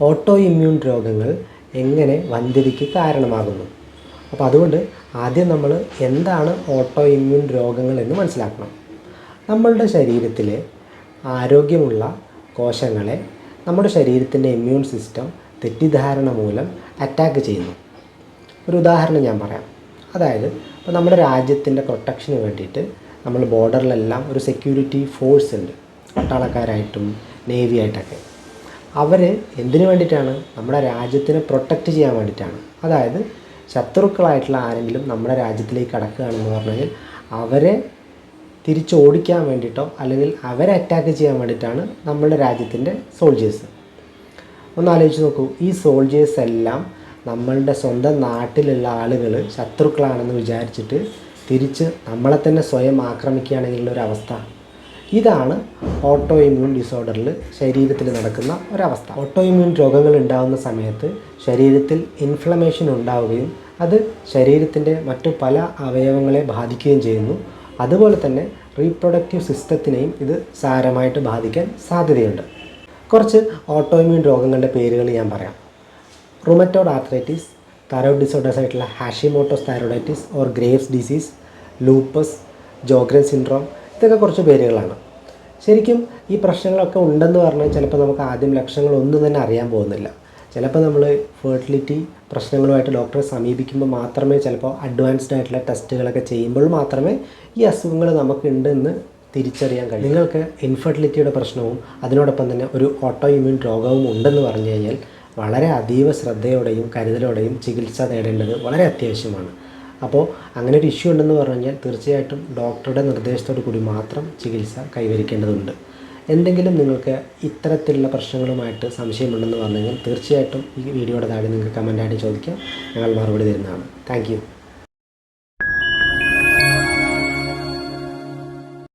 Auto immune രോഗങ്ങൾ എങ്ങനെ വന്ധ്യതയ്ക്ക് കാരണമാകുന്നു? അപ്പോൾ അതുകൊണ്ട് ആദ്യം നമ്മൾ എന്താണ് ഓട്ടോ ഇമ്മ്യൂൺ രോഗങ്ങൾ എന്ന് മനസ്സിലാക്കണം. നമ്മളുടെ ശരീരത്തിൽ ആരോഗ്യമുള്ള കോശങ്ങളെ നമ്മുടെ ശരീരത്തിന്റെ ഇമ്മ്യൂൺ സിസ്റ്റം തെറ്റിദ്ധാരണ മൂലം അറ്റാക്ക് ചെയ്യുന്നു. ഒരു ഉദാഹരണം ഞാൻ പറയാം. അതായത് ഇപ്പോൾ നമ്മുടെ രാജ്യത്തിന്റെ പ്രൊട്ടക്ഷന് വേണ്ടിയിട്ട് നമ്മൾ ബോർഡറിലെല്ലാം ഒരു സെക്യൂരിറ്റി ഫോഴ്സ് ഉണ്ട്. പട്ടാളക്കാരായിട്ടും നേവി ആയിട്ടൊക്കെ. അവർ എന്തിനു വേണ്ടിയിട്ടാണ് നമ്മുടെ രാജ്യത്തിനെ പ്രൊട്ടക്റ്റ് ചെയ്യാൻ വേണ്ടിയിട്ടാണ്? അതായത് ശത്രുക്കളായിട്ടുള്ള ആരെങ്കിലും നമ്മുടെ രാജ്യത്തിലേക്ക് കടക്കുകയാണെന്ന് പറഞ്ഞു കഴിഞ്ഞാൽ അവരെ തിരിച്ചോടിക്കാൻ വേണ്ടിയിട്ടോ അല്ലെങ്കിൽ അവരെ അറ്റാക്ക് ചെയ്യാൻ വേണ്ടിയിട്ടാണ് നമ്മുടെ രാജ്യത്തിന്റെ സോൾജേഴ്സ് ഒന്ന് ആലോചിച്ച് നോക്കൂ. ഈ സോൾജേഴ്സ് എല്ലാം നമ്മളുടെ സ്വന്തം നാട്ടിലുള്ള ആളുകൾ ശത്രുക്കളാണെന്ന് വിചാരിച്ചിട്ട് തിരിച്ച് നമ്മളെ തന്നെ സ്വയം ആക്രമിക്കുകയാണെങ്കിലുള്ള ഒരു അവസ്ഥ. ഇതാണ് ഓട്ടോ ഇമ്മ്യൂൺ ഡിസോർഡറിൽ ശരീരത്തിൽ നടക്കുന്ന ഒരവസ്ഥ. ഓട്ടോ ഇമ്മ്യൂൺ രോഗങ്ങൾ ഉണ്ടാകുന്ന സമയത്ത് ശരീരത്തിൽ ഇൻഫ്ലമേഷൻ ഉണ്ടാവുകയും അത് ശരീരത്തിന്റെ മറ്റു പല അവയവങ്ങളെ ബാധിക്കുകയും ചെയ്യുന്നു. അതുപോലെ തന്നെ റീപ്രൊഡക്റ്റീവ് സിസ്റ്റത്തിനെയും ഇത് സാരമായിട്ട് ബാധിക്കാൻ സാധ്യതയുണ്ട്. കുറച്ച് ഓട്ടോ ഇമ്മ്യൂൺ രോഗങ്ങളുടെ പേരുകൾ ഞാൻ പറയാം. റുമറ്റോഡ് ആർത്രൈറ്റിസ് തൈറോയ്ഡ് ഡിസോർഡേഴ്സ് ആയിട്ടുള്ള Hashimoto's thyroiditis or Graves disease lupus Sjogren syndrome ഇതൊക്കെ കുറച്ച് പേരുകളാണ്. ശരിക്കും ഈ പ്രശ്നങ്ങളൊക്കെ ഉണ്ടെന്ന് പറഞ്ഞാൽ ചിലപ്പോൾ നമുക്ക് ആദ്യം ലക്ഷണങ്ങളൊന്നും തന്നെ അറിയാൻ പോകുന്നില്ല. ചിലപ്പോൾ നമ്മൾ ഫെർട്ടിലിറ്റി പ്രശ്നങ്ങളുമായിട്ട് ഡോക്ടറെ സമീപിക്കുമ്പോൾ മാത്രമേ ചിലപ്പോൾ അഡ്വാൻസ്ഡ് ആയിട്ടുള്ള ടെസ്റ്റുകളൊക്കെ ചെയ്യുമ്പോൾ മാത്രമേ ഈ അസുഖങ്ങൾ നമുക്കുണ്ടെന്ന് തിരിച്ചറിയാൻ കഴിയും. നിങ്ങൾക്ക് ഇൻഫെർട്ടിലിറ്റിയുടെ പ്രശ്നവും അതിനോടൊപ്പം തന്നെ ഒരു ഓട്ടോ ഇമ്മ്യൂൺ രോഗവും ഉണ്ടെന്ന് പറഞ്ഞു കഴിഞ്ഞാൽ വളരെ അതീവ ശ്രദ്ധയോടെയും കരുതലോടെയും ചികിത്സ തേടേണ്ടത് വളരെ അത്യാവശ്യമാണ്. അപ്പോൾ അങ്ങനെ ഒരു ഇഷ്യൂ ഉണ്ടെന്ന് പറഞ്ഞു കഴിഞ്ഞാൽ തീർച്ചയായിട്ടും ഡോക്ടറുടെ നിർദ്ദേശത്തോടു കൂടി മാത്രം ചികിത്സ കൈവരിക്കേണ്ടതുണ്ട്. എന്തെങ്കിലും നിങ്ങൾക്ക് ഇത്തരത്തിലുള്ള പ്രശ്നങ്ങളുമായിട്ട് സംശയമുണ്ടെന്ന് പറഞ്ഞു കഴിഞ്ഞാൽ തീർച്ചയായിട്ടും ഈ വീഡിയോയുടെ താഴെ നിങ്ങൾക്ക് കമന്റായിട്ട് ചോദിക്കാം. ഞങ്ങൾ മറുപടി തരുന്നതാണ്. താങ്ക്